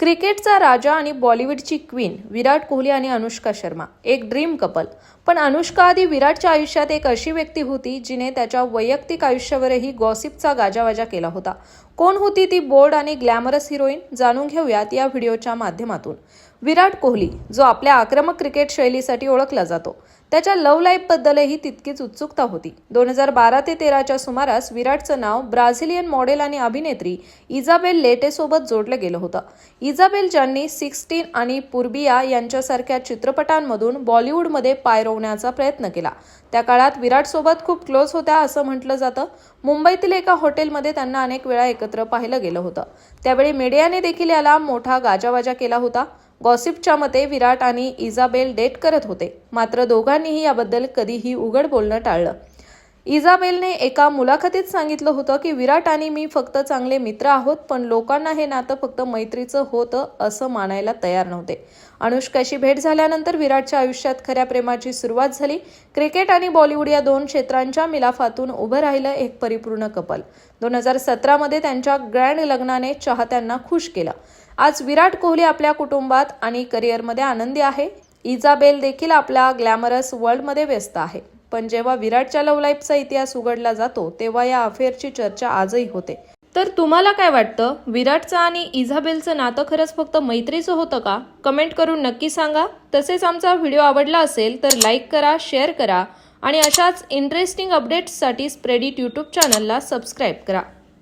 क्रिकेटचा राजा आणि बॉलिवूडची क्वीन विराट कोहली आणि अनुष्का शर्मा एक ड्रीम कपल. पण अनुष्का आधी विराटच्या आयुष्यात एक अशी व्यक्ती होती जिने त्याच्या वैयक्तिक आयुष्यावरही गॉसिपचा गाजावाजा केला होता. कोण होती ती बोल्ड आणि ग्लॅमरस हिरोईन? जाणून घेऊयात या व्हिडिओच्या माध्यमातून. विराट कोहली जो आपल्या आक्रमक क्रिकेट शैलीसाठी ओळखला जातो. त्याच्या लव्ह लाईफबद्दलही तितकीच उत्सुकता होती. दोन हजार बारा ते तेराच्या सुमारास विराटचं नाव ब्राझिलियन मॉडेल आणि अभिनेत्री इजाबेल लेटेसोबत जोडलं गेलं होतं. इजाबेल ज्यांनी सिक्स्टीन आणि पुर्बिया यांच्यासारख्या चित्रपटांमधून बॉलिवूडमध्ये पाय रोवण्याचा प्रयत्न केला. त्या काळात विराटसोबत खूप क्लोज होत्या असं म्हटलं जातं. मुंबईतील एका हॉटेलमध्ये त्यांना अनेक वेळा एकत्र पाहिलं गेलं होतं. त्यावेळी मीडियाने देखील याला मोठा गाजावाजा केला होता. गॉसिपच्या मते विराट आणि इजाबेल डेट करत होते. मात्र दोघांनीही याबद्दल कधीही उघड बोलणं टाळलं. इजाबेलने एका मुलाखतीत सांगितलं होतं की विराट आणि मी फक्त चांगले मित्र आहोत पण लोकांना हे नातं फक्त मैत्रीचं होतं असं मानायला तयार नव्हते. अनुष्काशी भेट झाल्यानंतर विराटच्या आयुष्यात खऱ्या प्रेमाची सुरुवात झाली. क्रिकेट आणि बॉलिवूड या दोन क्षेत्रांच्या मिलाफातून उभं राहिलं एक परिपूर्ण कपल. दोन हजार सतरामध्ये त्यांच्या ग्रँड लग्नाने चाहत्यांना खुश केलं. आज विराट कोहली आपल्या कुटुंबात आणि करिअरमध्ये आनंदी आहे. इजाबेल देखील आपल्या ग्लॅमरस वर्ल्डमध्ये व्यस्त आहे. पण जेव्हा विराटच्या लव्ह लाईफचा इतिहास उघडला जातो तेव्हा या अफेअरची चर्चा आजही होते. तर तुम्हाला काय वाटतं? विराटचं आणि इझाबेलचं नातं खरंच फक्त मैत्रीचं होतं का? कमेंट करून नक्की सांगा. तसेच आमचा व्हिडिओ आवडला असेल तर लाईक करा शेअर करा आणि अशाच इंटरेस्टिंग अपडेट्ससाठी स्प्रेडिट यूट्यूब चॅनलला सबस्क्राईब करा.